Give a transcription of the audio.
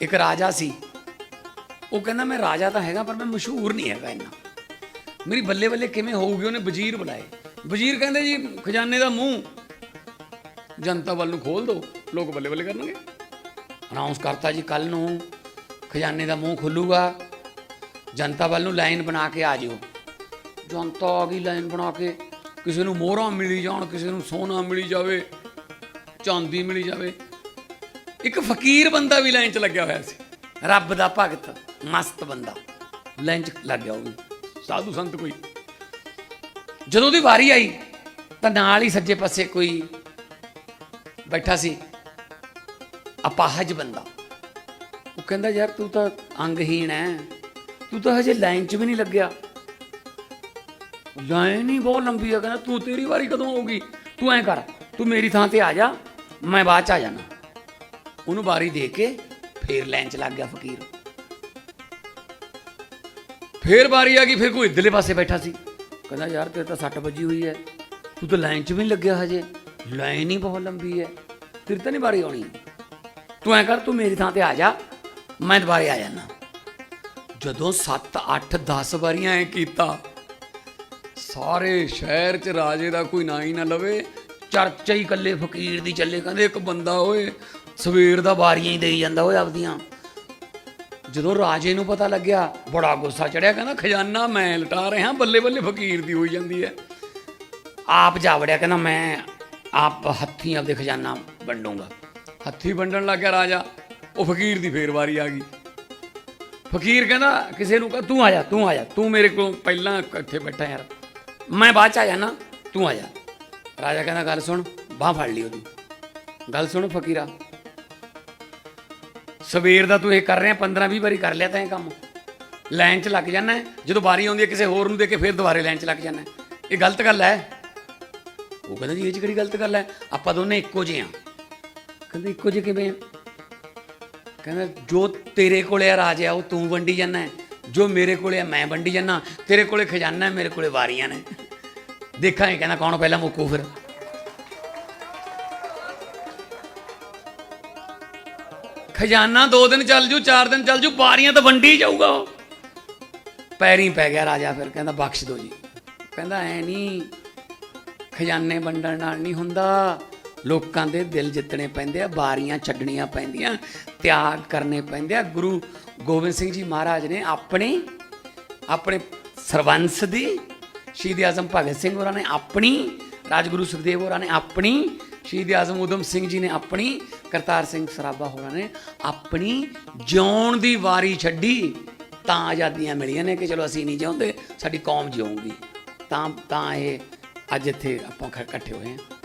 ਇੱਕ ਰਾਜਾ ਸੀ। ਉਹ ਕਹਿੰਦਾ, ਮੈਂ ਰਾਜਾ ਤਾਂ ਹੈਗਾ, ਪਰ ਮੈਂ ਮਸ਼ਹੂਰ ਨਹੀਂ ਹੈਗਾ ਇੰਨਾ। ਮੇਰੀ ਬੱਲੇ ਬੱਲੇ ਕਿਵੇਂ ਹੋਊਗੀ? ਉਹਨੇ ਵਜ਼ੀਰ ਬੁਲਾਏ ਵਜ਼ੀਰ ਕਹਿੰਦੇ ਜੀ, ਖਜ਼ਾਨੇ ਦਾ ਮੂੰਹ। ਜਨਤਾ ਵੱਲ ਨੂੰ ਖੋਲ ਦਿਓ ਲੋਕ ਬੱਲੇ ਬੱਲੇ ਕਰਨਗੇ। ਅਨਾਉਂਸ ਕਰਤਾ ਜੀ ਕੱਲ ਨੂੰ ਖਜ਼ਾਨੇ ਦਾ ਮੂੰਹ ਖੁੱਲੂਗਾ। ਜਨਤਾ ਵੱਲ ਨੂੰ ਲਾਈਨ ਬਣਾ ਕੇ ਆ ਜਿਓ। ਜਨਤਾ ਆ ਗਈ ਲਾਈਨ ਬਣਾ ਕੇ। ਕਿਸੇ ਨੂੰ ਮੋਹਰਾਂ ਮਿਲੀ ਜਾਣ, ਕਿਸੇ ਨੂੰ ਸੋਨਾ ਮਿਲੀ ਜਾਵੇ, ਚਾਂਦੀ ਮਿਲੀ ਜਾਵੇ। ਇੱਕ ਫਕੀਰ ਬੰਦਾ ਵੀ ਲਾਈਨ 'ਚ ਲੱਗਿਆ ਹੋਇਆ ਸੀ। ਰੱਬ ਦਾ ਭਗਤ, ਮਸਤ ਬੰਦਾ। ਲਾਈਨ 'ਚ ਲੱਗ ਗਿਆ ਉਹ ਵੀ। ਸਾਧੂ ਸੰਤ ਕੋਈ। ਜਦੋਂ ਦੀ ਵਾਰੀ ਆਈ, ਤਾਂ ਨਾਲ ਹੀ ਸੱਜੇ ਪਾਸੇ ਕੋਈ ਬੈਠਾ ਸੀ। ਅਪਾਹਜ ਬੰਦਾ। ਉਹ ਕਹਿੰਦਾ, ਯਾਰ ਤੂੰ ਤਾਂ ਅੰਗਹੀਣ ਹੈ ਤੂੰ ਤਾਂ ਹਜੇ ਲਾਈਨ 'ਚ ਵੀ ਨਹੀਂ ਲੱਗਿਆ। ਲਾਈਨ ਹੀ ਬਹੁਤ ਲੰਬੀ ਹੈ ਕਹਿੰਦਾ, ਤੂੰ ਤੇਰੀ ਵਾਰੀ ਕਦੋਂ ਆਊਗੀ? ਤੂੰ ਐਂ ਕਰ। ਤੂੰ ਮੇਰੀ ਥਾਂ ਤੇ ਆ ਜਾ। ਮੈਂ ਬਾਅਦ ਚ ਆ ਜਾਣਾ। ਉਹਨੂੰ ਵਾਰੀ ਦੇ ਕੇ ਫੇਰ ਲਾਈਨ 'ਚ ਲੱਗ ਗਿਆ ਫਕੀਰ। ਫੇਰ ਵਾਰੀ ਆ ਗਈ, ਫਿਰ ਕੋਈ ਇਧਰਲੇ ਪਾਸੇ ਬੈਠਾ ਸੀ। ਕਹਿੰਦਾ, ਯਾਰ, ਤੇਰੇ ਤਾਂ ਸੱਟ ਵੱਜੀ ਹੋਈ ਹੈ। ਤੂੰ ਤਾਂ ਲਾਈਨ 'ਚ ਵੀ ਨਹੀਂ ਲੱਗਿਆ ਹਜੇ। ਲਾਈਨ ਹੀ ਬਹੁਤ ਲੰਬੀ ਹੈ। ਤੇਰੀ ਤਾਂ ਨਹੀਂ ਵਾਰੀ ਆਉਣੀ। ਤੂੰ ਐਂ ਕਰ, ਤੂੰ ਮੇਰੀ ਥਾਂ ਤੇ ਆ ਜਾ। ਮੈਂ ਦੁਬਾਰੇ ਆ ਜਾਣਾ ਜਦੋਂ 7 8 10 ਵਾਰੀਆਂ ਐ ਕੀਤਾ, ਸਾਰੇ ਸ਼ਹਿਰ 'ਚ ਰਾਜੇ ਦਾ ਕੋਈ ਨਾਂ ਹੀ ਨਾ ਲਵੇ। ਚਰਚਾ ਹੀ ਕੱਲੇ ਫਕੀਰ ਦੀ ਚੱਲੇ। ਕਹਿੰਦੇ, ਇੱਕ ਬੰਦਾ ਓਏ ਸਵੇਰ ਦਾ ਵਾਰੀਆਂ ਹੀ ਦੇਈ ਜਾਂਦਾ ਉਹ ਆਪਦੀਆਂ। ਜਦੋਂ ਰਾਜੇ ਨੂੰ ਪਤਾ ਲੱਗਿਆ, ਬੜਾ ਗੁੱਸਾ ਚੜਿਆ, ਕਹਿੰਦਾ, ਖਜ਼ਾਨਾ ਮੈਂ ਲਟਾ ਰਿਹਾ, ਬੱਲੇ ਬੱਲੇ ਫਕੀਰ ਦੀ ਹੋਈ ਜਾਂਦੀ ਹੈ। ਆਪ ਜਾ ਵੜਿਆ, ਕਹਿੰਦਾ, ਮੈਂ ਆਪ ਹੱਥੀਂ ਆਪਦੇ ਖਜ਼ਾਨਾ ਵੰਡੂੰਗਾ। ਹੱਥੀਂ ਵੰਡਣ ਲੱਗ ਗਿਆ ਰਾਜਾ, ਉਹ ਫਕੀਰ ਦੀ ਫੇਰ ਵਾਰੀ ਆ ਗਈ। ਫਕੀਰ ਕਹਿੰਦਾ, ਕਿਸੇ ਨੂੰ ਕਹ, ਤੂੰ ਆ ਜਾ, ਤੂੰ ਆ ਜਾ, ਤੂੰ ਮੇਰੇ ਕੋਲ ਪਹਿਲਾਂ ਇੱਥੇ ਬੈਠਾ ਯਾਰ। ਮੈਂ ਬਾਅਦ ਚ ਆ ਜਾਣਾ ਤੂੰ ਆ ਜਾ। ਰਾਜਾ ਕਹਿੰਦਾ, ਗੱਲ ਸੁਣ, ਬਾਹ ਫੜ ਲਈ ਉਹਦੀ। ਗੱਲ ਸੁਣ ਫਕੀਰਾ ਸਵੇਰ ਦਾ ਤੂੰ ਇਹ ਕਰ ਰਿਹਾ 15 20 ਵਾਰੀ ਕਰ ਲਿਆ ਤਾਂ ਇਹ ਕੰਮ। ਲਾਈਨ 'ਚ ਲੱਗ ਜਾਣਾ ਜਦੋਂ ਵਾਰੀ ਆਉਂਦੀ ਹੈ, ਕਿਸੇ ਹੋਰ ਨੂੰ ਦੇ ਕੇ ਫਿਰ ਦੁਬਾਰੇ ਲਾਈਨ 'ਚ ਲੱਗ ਜਾਣਾ ਇਹ ਗਲਤ ਗੱਲ ਹੈ। ਉਹ ਕਹਿੰਦਾ ਜੀ, ਇਹ 'ਚ ਕਿਹੜੀ ਗਲਤ ਗੱਲ ਹੈ? ਆਪਾਂ ਦੋਨੇ ਇੱਕੋ ਜਿਹੇ ਆ ਕਹਿੰਦਾ, ਇੱਕੋ ਜਿਹੇ ਕਿਵੇਂ ਆ ਕਹਿੰਦਾ, ਜੋ ਤੇਰੇ ਕੋਲੇ ਆ ਰਾਜ ਆ, ਉਹ ਤੂੰ ਵੰਡੀ ਜਾਂਦਾ ਜੋ ਮੇਰੇ ਕੋਲੇ ਆ, ਮੈਂ ਵੰਡੀ ਜਾਂਦਾ ਤੇਰੇ ਕੋਲੇ ਖਜ਼ਾਨਾ ਹੈ, ਮੇਰੇ ਕੋਲੇ ਵਾਰੀਆਂ ਨੇ। ਦੇਖਾਂਗੇ, ਕਹਿੰਦਾ ਕੌਣ ਪਹਿਲਾਂ ਮੁੱਕੂ ਫਿਰ। ਖਜ਼ਾਨਾ ਦੋ ਦਿਨ ਚੱਲ ਜੂ, ਚਾਰ ਦਿਨ ਚੱਲ ਜੂ ਬਾਰੀਆਂ ਤਾਂ ਵੰਡੀ ਜਾਊਗਾ ਉਹ। ਪੈਰੀ ਪੈ ਗਿਆ ਰਾਜਾ ਫਿਰ, ਕਹਿੰਦਾ ਬਖਸ਼ ਦਿਓ ਜੀ। ਕਹਿੰਦਾ ਐ ਨਹੀਂ, ਖਜ਼ਾਨੇ ਵੰਡਣ ਨਾਲ ਨਹੀਂ ਹੁੰਦਾ। ਲੋਕਾਂ ਦੇ ਦਿਲ ਜਿੱਤਣੇ ਪੈਂਦੇ ਆ ਬਾਰੀਆਂ ਛੱਡਣੀਆਂ ਪੈਂਦੀਆਂ, ਤਿਆਗ ਕਰਨੇ ਪੈਂਦੇ ਆ। ਗੁਰੂ ਗੋਬਿੰਦ ਸਿੰਘ ਜੀ ਮਹਾਰਾਜ ਨੇ ਆਪਣੇ ਆਪਣੇ ਸਰਵੰਸ ਦੀ, ਸ਼ਹੀਦ ਆਜ਼ਮ ਭਗਤ ਸਿੰਘ ਹੋਰਾਂ ਨੇ ਆਪਣੀ, ਰਾਜਗੁਰੂ ਸੁਖਦੇਵ ਹੋਰਾਂ ਨੇ ਆਪਣੀ ਸ਼ਹੀਦ ਆਜ਼ਮ ਉਦਮ ਸਿੰਘ ਜੀ ਨੇ ਆਪਣੀ, ਕਰਤਾਰ ਸਿੰਘ ਸਰਾਭਾ ਹੋਰਾਂ ਨੇ ਆਪਣੀ ਜਿਉਣ ਦੀ ਵਾਰੀ ਛੱਡੀ, ਤਾਂ ਆਜ਼ਾਦੀਆਂ ਮਿਲੀਆਂ ਨੇ ਕਿ ਚਲੋ ਅਸੀਂ ਨਹੀਂ ਜਿਉਂਦੇ, ਸਾਡੀ ਕੌਮ ਜਿਉਂਗੀ ਤਾਂ ਤਾਂ ਇਹ ਅੱਜ ਇੱਥੇ ਆਪਾਂ ਖ- ਇਕੱਠੇ ਹੋਏ ਹਾਂ।